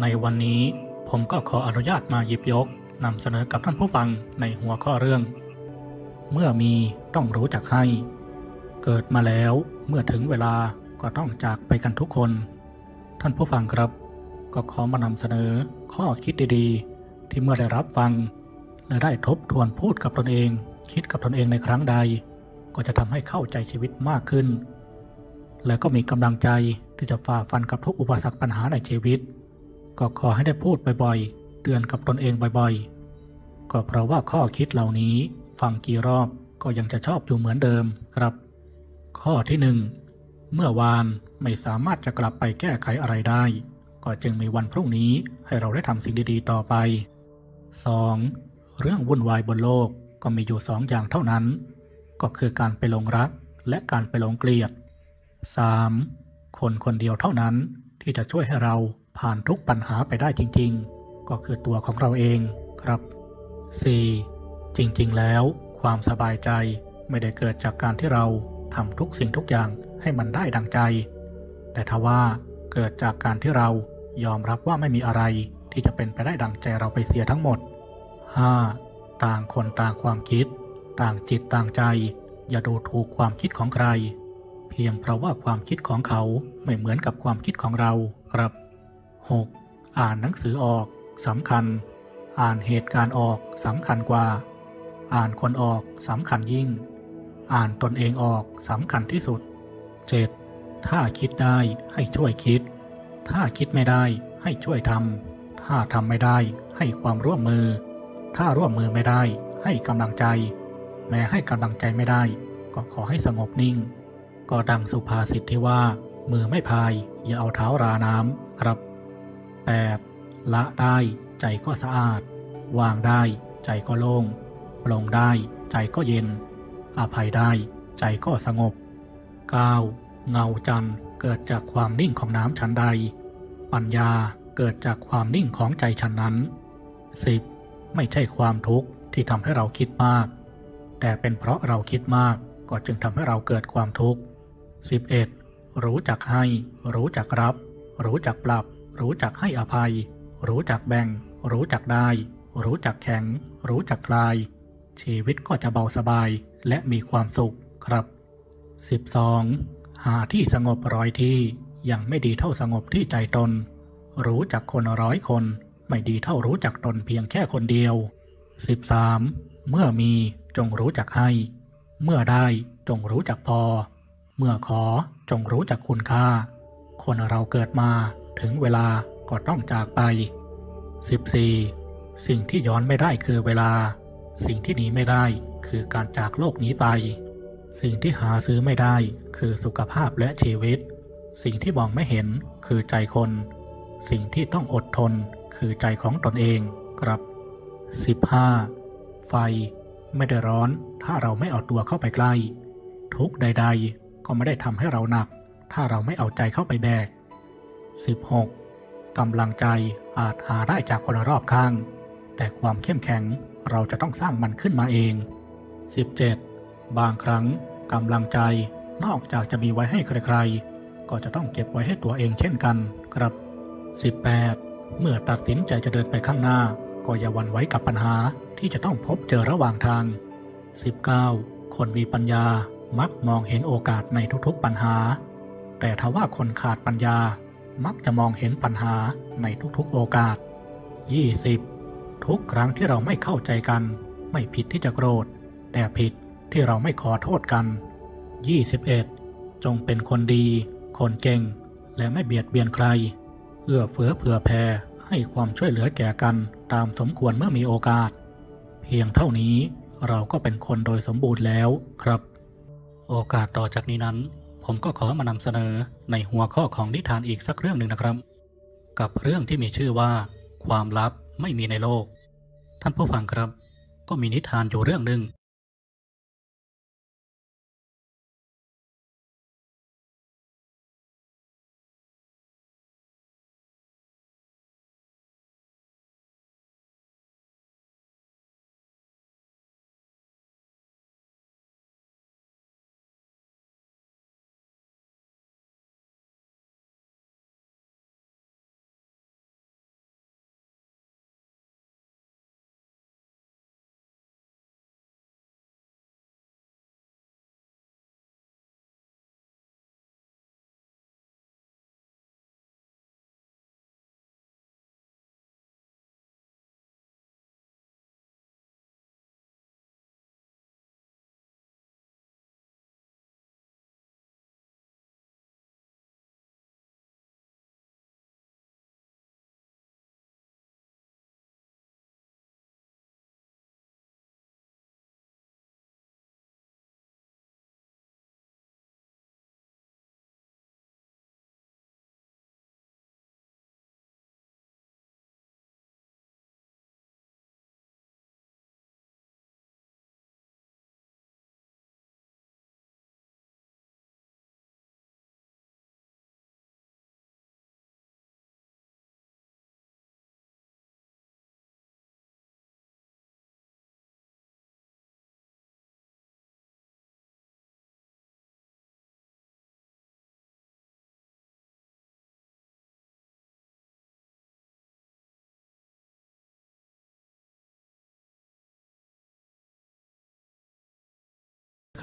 ในวันนี้ผมก็ขออนุญาตมาหยิบยกนำเสนอกับท่านผู้ฟังในหัวข้อเรื่อง เมื่อมีต้องรู้จักให้ เกิดมาแล้วเมื่อถึงเวลาก็ต้องจากไปกันทุกคน ท่านผู้ฟังครับ ก็ขอมานำเสนอข้อคิดดีๆ ที่เมื่อได้รับฟัง และได้ทบทวนพูดกับตนเอง คิดกับตนเองในครั้งใด ก็จะทำให้เข้าใจชีวิตมากขึ้น และก็มีกำลังใจที่จะฝ่าฟันกับทุกอุปสรรคปัญหาในชีวิต ก็ขอให้ได้พูดบ่อยๆ เตือนกับตนเองบ่อยๆ ก็เพราะว่าข้อคิดเหล่านี้ฟังกี่รอบก็ยังจะชอบอยู่เหมือนเดิมครับ ข้อที่หนึ่งเมื่อวานไม่สามารถจะกลับไปแก้ไขอะไรได้ ก็จึงมีวันพรุ่งนี้ให้เราได้ทำสิ่งดีๆ ต่อไป 2. เรื่องวุ่นวายบนโลกก็มีอยู่สองอย่างเท่านั้น ก็คือการไปหลงรักและการไปหลงเกลียด 3. คนคนเดียวเท่านั้นที่จะช่วยให้เรา ผ่านทุกปัญหาไปได้จริงๆ ก็คือตัวของเราเองครับ 4. จริงๆ แล้ว ความสบายใจไม่ได้เกิดจากการที่เราทำทุกสิ่งทุกอย่างให้มันได้ดังใจ แต่ทว่าเกิดจากการที่เรายอมรับว่าไม่มีอะไรที่จะเป็นไปได้ดังใจเราไปเสียทั้งหมด 5. ต่างคนต่างความคิด ต่างจิตต่างใจ อย่าดูถูกความคิดของใคร เพียงเพราะว่าความคิดของเขาไม่เหมือนกับความคิดของเราครับ 6. อ่านหนังสือออกสำคัญ อ่านเหตุการณ์ออกสำคัญกว่า อ่านคนออกสำคัญยิ่ง อ่านตนเองออกสำคัญที่สุด 7. ถ้าคิดได้ให้ช่วยคิด ถ้าคิดไม่ได้ให้ช่วยทำถ้าทำไม่ได้ให้ความร่วมมือ ถ้าร่วมมือไม่ได้ให้กำลังใจ แม้ให้กำลังใจไม่ได้ ก็ขอให้สงบนิ่ง ก็ดังสุภาษิตที่ว่า มือไม่พาย อย่าเอาเท้าราน้ำครับ 8. ละได้ใจก็สะอาด วางได้ใจก็โล่งปลงได้ใจก็เย็น อภัยได้ใจก็สงบ 9. เงาจันทร์เกิดจากความนิ่งของน้ำชั้นใด ปัญญาเกิดจากความนิ่งของใจชั้นนั้น 10. ไม่ใช่ความทุกข์ที่ทำให้เราคิดมาก แต่เป็นเพราะเราคิดมากก็จึงทำให้เราเกิดความทุกข์ 11. รู้จักให้ รู้จักรับ รู้จักปรับ รู้จักให้อภัย รู้จักแบ่ง รู้จักได้ รู้จักแข็ง รู้จักคลาย ชีวิตก็จะเบาสบายและมีความสุขครับ 12. หาที่สงบร้อยที่ยังไม่ดีเท่าสงบที่ใจตน รู้จักคนร้อยคน ไม่ดีเท่ารู้จักตนเพียงแค่คนเดียว 13. เมื่อมีจงรู้จักให้ เมื่อได้จงรู้จักพอ เมื่อขอจงรู้จักคุณค่า คนเราเกิดมา ถึงเวลาก็ต้องจากไป 14. สิ่งที่ย้อนไม่ได้คือเวลา สิ่งที่หนีไม่ได้คือการจากโลกนี้ไป สิ่งที่หาซื้อไม่ได้คือสุขภาพและชีวิต สิ่งที่มองไม่เห็นคือใจคน สิ่งที่ต้องอดทนคือใจของตนเองครับ 15. ไฟไม่ได้ร้อนถ้าเราไม่เอาตัวเข้าไปใกล้ ทุกใด ๆ ก็ไม่ได้ทำให้เราหนัก ถ้าเราไม่เอาใจเข้าไปแบก 16. กำลังใจอาจหาได้จากคนรอบข้าง แต่ความเข้มแข็งเราจะต้องสร้างมันขึ้นมาเอง 17. บางครั้งกำลังใจนอกจากจะมีไว้ให้ใครๆ ก็จะต้องเก็บไว้ให้ตัวเองเช่นกันครับ 18. เมื่อตัดสินใจจะเดินไปข้างหน้า ก็อย่าหวั่นไหวกับปัญหาที่จะต้องพบเจอระหว่างทาง 19. คนมีปัญญามักมองเห็นโอกาสในทุกๆปัญหา แต่ทว่าคนขาดปัญญา มักจะมองเห็นปัญหาในทุกๆโอกาส 20. ทุกครั้งที่เราไม่เข้าใจกัน ไม่ผิดที่จะโกรธ แต่ผิดที่เราไม่ขอโทษกัน 21. จงเป็นคนดี คนเก่ง และไม่เบียดเบียนใคร เอื้อเฟื้อเผื่อแผ่ให้ความช่วยเหลือแก่กันตามสมควรเมื่อมีโอกาส เพียงเท่านี้เราก็เป็นคนโดยสมบูรณ์แล้วครับ โอกาสต่อจากนี้นั้น ผมก็ขอมานำเสนอในหัวข้อของนิทานอีกสักเรื่องหนึ่งนะครับ กับเรื่องที่มีชื่อว่า ความลับไม่มีในโลก ท่านผู้ฟังครับ ก็มีนิทานอยู่เรื่องหนึ่ง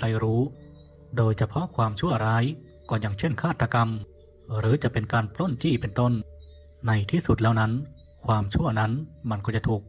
รรู้ โดยเฉพาะความชั่วร้ายก็อย่างเช่นฆาตกรรม หรือจะเป็นการปล้นจี้เป็นต้น ในที่สุดแล้วนั้น ความชั่วนั้นมันก็จะถูก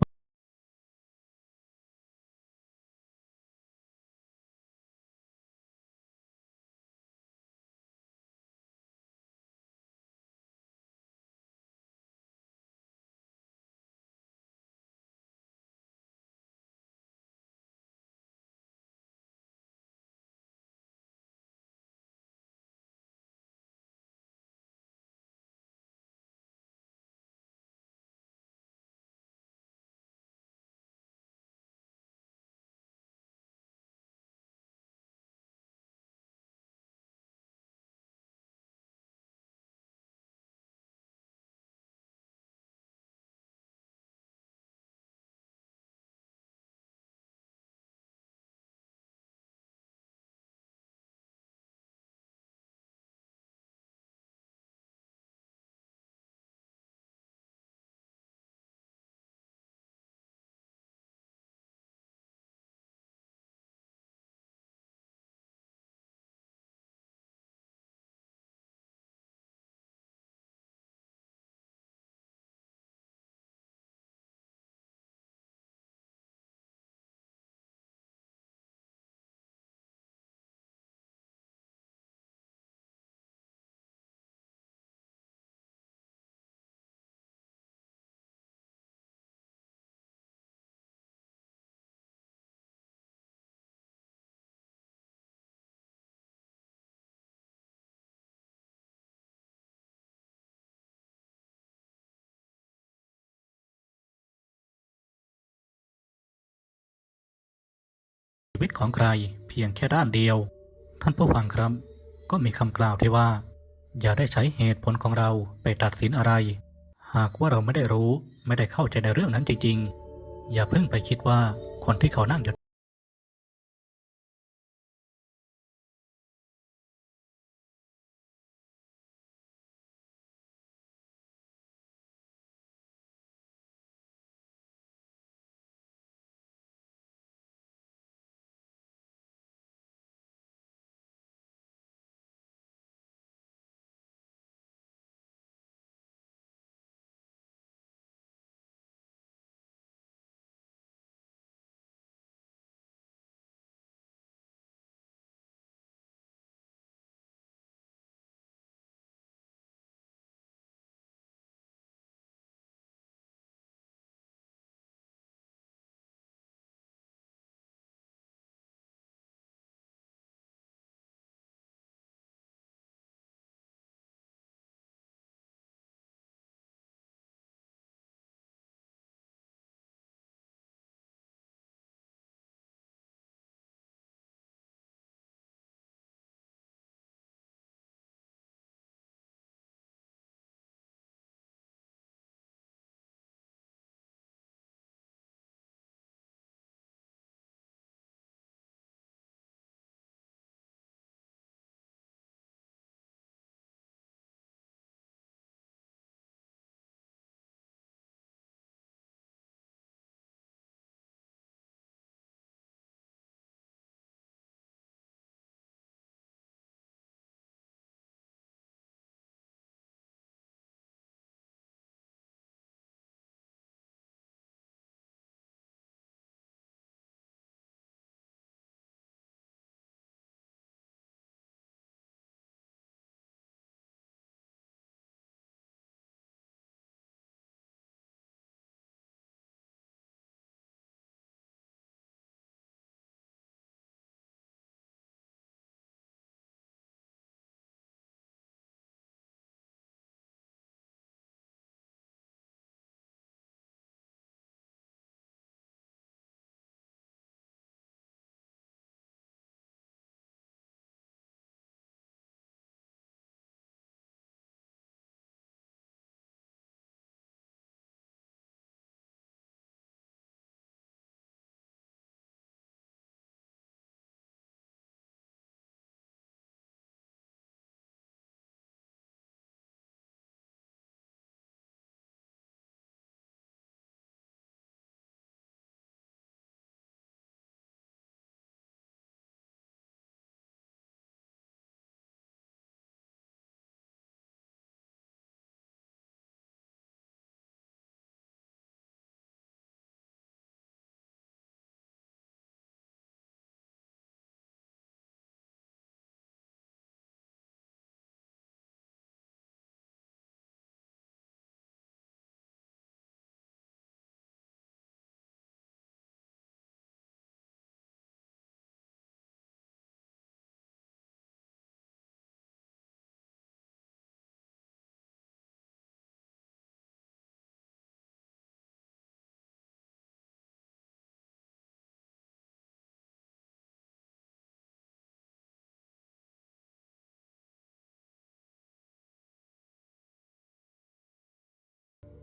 ชีวิตของใครเพียงแค่ด้านเดียว ท่านผู้ฟังครับ ก็มีคำกล่าวที่ว่า อย่าได้ใช้เหตุผลของเราไปตัดสินอะไร หากว่าเราไม่ได้รู้ไม่ได้เข้าใจในเรื่องนั้นจริงๆ อย่าเพิ่งไปคิดว่าคนที่เขานั่งอยู่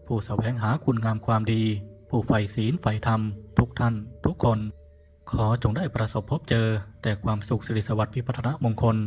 ผู้แสวงหาคุณงามความดี ผู้ใฝ่ศีลใฝ่ธรรม ทุกท่าน ทุกคน ขอจงได้ประสบพบเจอแต่ความสุขสิริสวัสดิ์พิพัฒนมงคล